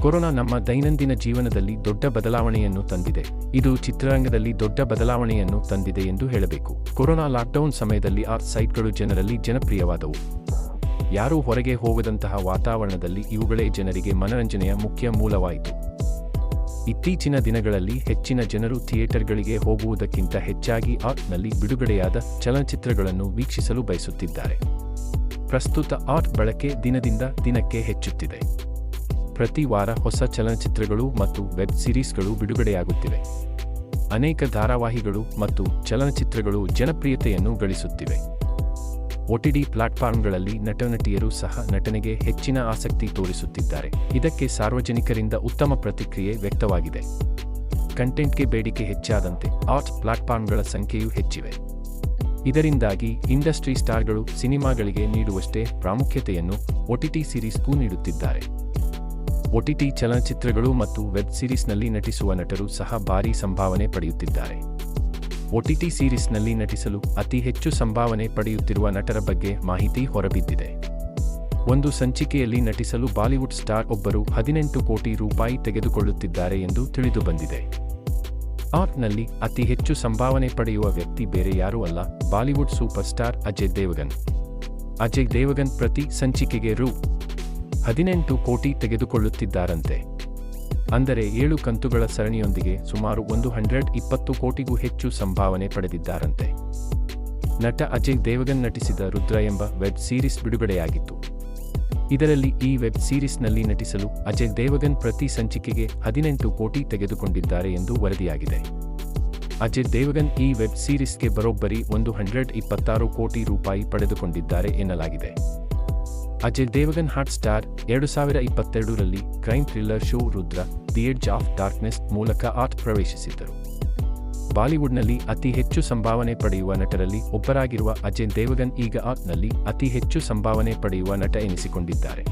Corona ನಮ್ಮ ದೈನಂದಿನ ಜೀವನದಲ್ಲಿ ದೊಡ್ಡ ಬದಲಾವಣೆಯನ್ನು ತಂದಿದೆ. ಇದು ಚಿತ್ರರಂಗದಲ್ಲಿ ದೊಡ್ಡ ಬದಲಾವಣೆಯನ್ನು ತಂದಿದೆ ಎಂದು ಹೇಳಬೇಕು. ಕೊರೋನಾ ಲಾಕ್ಡೌನ್ ಸಮಯದಲ್ಲಿ ಆ ಸೈಟ್ಗಳು ಜನರಲ್ಲಿ ಜನಪ್ರಿಯವಾದವು. ಯಾರೂ ಹೊರಗೆ ಹೋಗದಂತಹ ವಾತಾವರಣದಲ್ಲಿ ಇವುಗಳೇ ಜನರಿಗೆ ಮನರಂಜನೆಯ ಮುಖ್ಯ ಮೂಲವಾಯಿತು. ಇತ್ತೀಚಿನ ದಿನಗಳಲ್ಲಿ ಹೆಚ್ಚಿನ ಜನರು ಥಿಯೇಟರ್ಗಳಿಗೆ ಹೋಗುವುದಕ್ಕಿಂತ ಹೆಚ್ಚಾಗಿ ಆರ್ಟ್ನಲ್ಲಿ ಬಿಡುಗಡೆಯಾದ ಚಲನಚಿತ್ರಗಳನ್ನು ವೀಕ್ಷಿಸಲು ಬಯಸುತ್ತಿದ್ದಾರೆ. ಪ್ರಸ್ತುತ ಆರ್ಟ್ ಬಳಕೆ ದಿನದಿಂದ ದಿನಕ್ಕೆ ಹೆಚ್ಚುತ್ತಿದೆ. ಪ್ರತಿ ವಾರ ಹೊಸ ಚಲನಚಿತ್ರಗಳು ಮತ್ತು ವೆಬ್ ಸಿರೀಸ್ಗಳು ಬಿಡುಗಡೆಯಾಗುತ್ತಿವೆ. ಅನೇಕ ಧಾರಾವಾಹಿಗಳು ಮತ್ತು ಚಲನಚಿತ್ರಗಳು ಜನಪ್ರಿಯತೆಯನ್ನು ಗಳಿಸುತ್ತಿವೆ. ಒಟಿಡಿ ಪ್ಲಾಟ್ಫಾರ್ಮ್ಗಳಲ್ಲಿ ನಟನಟಿಯರು ಸಹ ನಟನೆಗೆ ಹೆಚ್ಚಿನ ಆಸಕ್ತಿ ತೋರಿಸುತ್ತಿದ್ದಾರೆ. ಇದಕ್ಕೆ ಸಾರ್ವಜನಿಕರಿಂದ ಉತ್ತಮ ಪ್ರತಿಕ್ರಿಯೆ ವ್ಯಕ್ತವಾಗಿದೆ. ಕಂಟೆಂಟ್ಗೆ ಬೇಡಿಕೆ ಹೆಚ್ಚಾದಂತೆ ಆರ್ಟ್ ಪ್ಲಾಟ್ಫಾರ್ಮ್ಗಳ ಸಂಖ್ಯೆಯೂ ಹೆಚ್ಚಿವೆ. ಇದರಿಂದಾಗಿ ಇಂಡಸ್ಟ್ರಿ ಸ್ಟಾರ್ಗಳು ಸಿನಿಮಾಗಳಿಗೆ ನೀಡುವಷ್ಟೇ ಪ್ರಾಮುಖ್ಯತೆಯನ್ನು ಒಟಿಟಿ ಸಿರೀಸ್ಗೂ ನೀಡುತ್ತಿದ್ದಾರೆ. ಒಟಿಟಿ ಚಲನಚಿತ್ರಗಳು ಮತ್ತು ವೆಬ್ ಸೀರೀಸ್ನಲ್ಲಿ ನಟಿಸುವ ನಟರು ಸಹ ಭಾರೀ ಸಂಭಾವನೆ ಪಡೆಯುತ್ತಿದ್ದಾರೆ. ಒಟಿಟಿ ಸೀರೀಸ್ನಲ್ಲಿ ನಟಿಸಲು ಅತಿ ಹೆಚ್ಚು ಸಂಭಾವನೆ ಪಡೆಯುತ್ತಿರುವ ನಟರ ಬಗ್ಗೆ ಮಾಹಿತಿ ಹೊರಬಿದ್ದಿದೆ. ಒಂದು ಸಂಚಿಕೆಯಲ್ಲಿ ನಟಿಸಲು ಬಾಲಿವುಡ್ ಸ್ಟಾರ್ ಒಬ್ಬರು ಹದಿನೆಂಟು ಕೋಟಿ ರೂಪಾಯಿ ತೆಗೆದುಕೊಳ್ಳುತ್ತಿದ್ದಾರೆ ಎಂದು ತಿಳಿದುಬಂದಿದೆ ಆಪ್ನಲ್ಲಿ ಅತಿ ಹೆಚ್ಚು ಸಂಭಾವನೆ ಪಡೆಯುವ ವ್ಯಕ್ತಿ ಬೇರೆ ಯಾರೂ ಅಲ್ಲ, Bollywood super star Ajay Devgan. Ajay Devgan ಪ್ರತಿ ಸಂಚಿಕೆಗೆ ರು. ಹದಿನೆಂಟು ಕೋಟಿ ತೆಗೆದುಕೊಳ್ಳುತ್ತಿದ್ದಾರಂತೆ. ಅಂದರೆ ಏಳು ಕಂತುಗಳ ಸರಣಿಯೊಂದಿಗೆ ಸುಮಾರು ಒಂದು ಹಂಡ್ರೆಡ್ ಇಪ್ಪತ್ತು ಕೋಟಿಗೂ ಹೆಚ್ಚು ಸಂಭಾವನೆ ಪಡೆದಿದ್ದಾರಂತೆ. ನಟ ಅಜಯ್ ದೇವಗನ್ ನಟಿಸಿದ ರುದ್ರ ಎಂಬ ವೆಬ್ ಸೀರೀಸ್ ಬಿಡುಗಡೆಯಾಗಿತ್ತು. ಇದರಲ್ಲಿ ಈ ವೆಬ್ ಸೀರೀಸ್ನಲ್ಲಿ ನಟಿಸಲು ಅಜಯ್ ದೇವಗನ್ ಪ್ರತಿ ಸಂಚಿಕೆಗೆ ಹದಿನೆಂಟು ಕೋಟಿ ತೆಗೆದುಕೊಂಡಿದ್ದಾರೆ ಎಂದು ವರದಿಯಾಗಿದೆ. ಅಜಯ್ ದೇವಗನ್ ಈ ವೆಬ್ ಸೀರೀಸ್ಗೆ ಬರೋಬ್ಬರಿ ಒಂದು ಹಂಡ್ರೆಡ್ ಇಪ್ಪತ್ತಾರು ಕೋಟಿ ರೂಪಾಯಿ ಪಡೆದುಕೊಂಡಿದ್ದಾರೆ ಎನ್ನಲಾಗಿದೆ. ಅಜಯ್ ದೇವಗನ್ ಹಾಟ್ ಸ್ಟಾರ್ ಎರಡು ಸಾವಿರ ಇಪ್ಪತ್ತೆರಡರಲ್ಲಿ crime thriller show Rudra the edge of darkness ಮೂಲಕ ಆರ್ಟ್ ಪ್ರವೇಶಿಸಿದ್ದರು. ಬಾಲಿವುಡ್ನಲ್ಲಿ ಅತಿ ಹೆಚ್ಚು ಸಂಭಾವನೆ ಪಡೆಯುವ ನಟರಲ್ಲಿ ಒಬ್ಬರಾಗಿರುವ ಅಜಯ್ ದೇವಗನ್ ಈಗ ಆರ್ಟ್ನಲ್ಲಿ ಅತಿ ಹೆಚ್ಚು ಸಂಭಾವನೆ ಪಡೆಯುವ ನಟ ಎನಿಸಿಕೊಂಡಿದ್ದಾರೆ.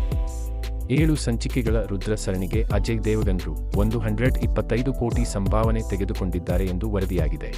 ಏಳು ಸಂಚಿಕೆಗಳ ರುದ್ರ ಸರಣಿಗೆ ಅಜಯ್ ದೇವಗನ್ ರು ಒಂದು ಹಂಡ್ರೆಡ್ ಇಪ್ಪತ್ತೈದು ಕೋಟಿ ಸಂಭಾವನೆ ತೆಗೆದುಕೊಂಡಿದ್ದಾರೆ ಎಂದು ವರದಿಯಾಗಿದೆ.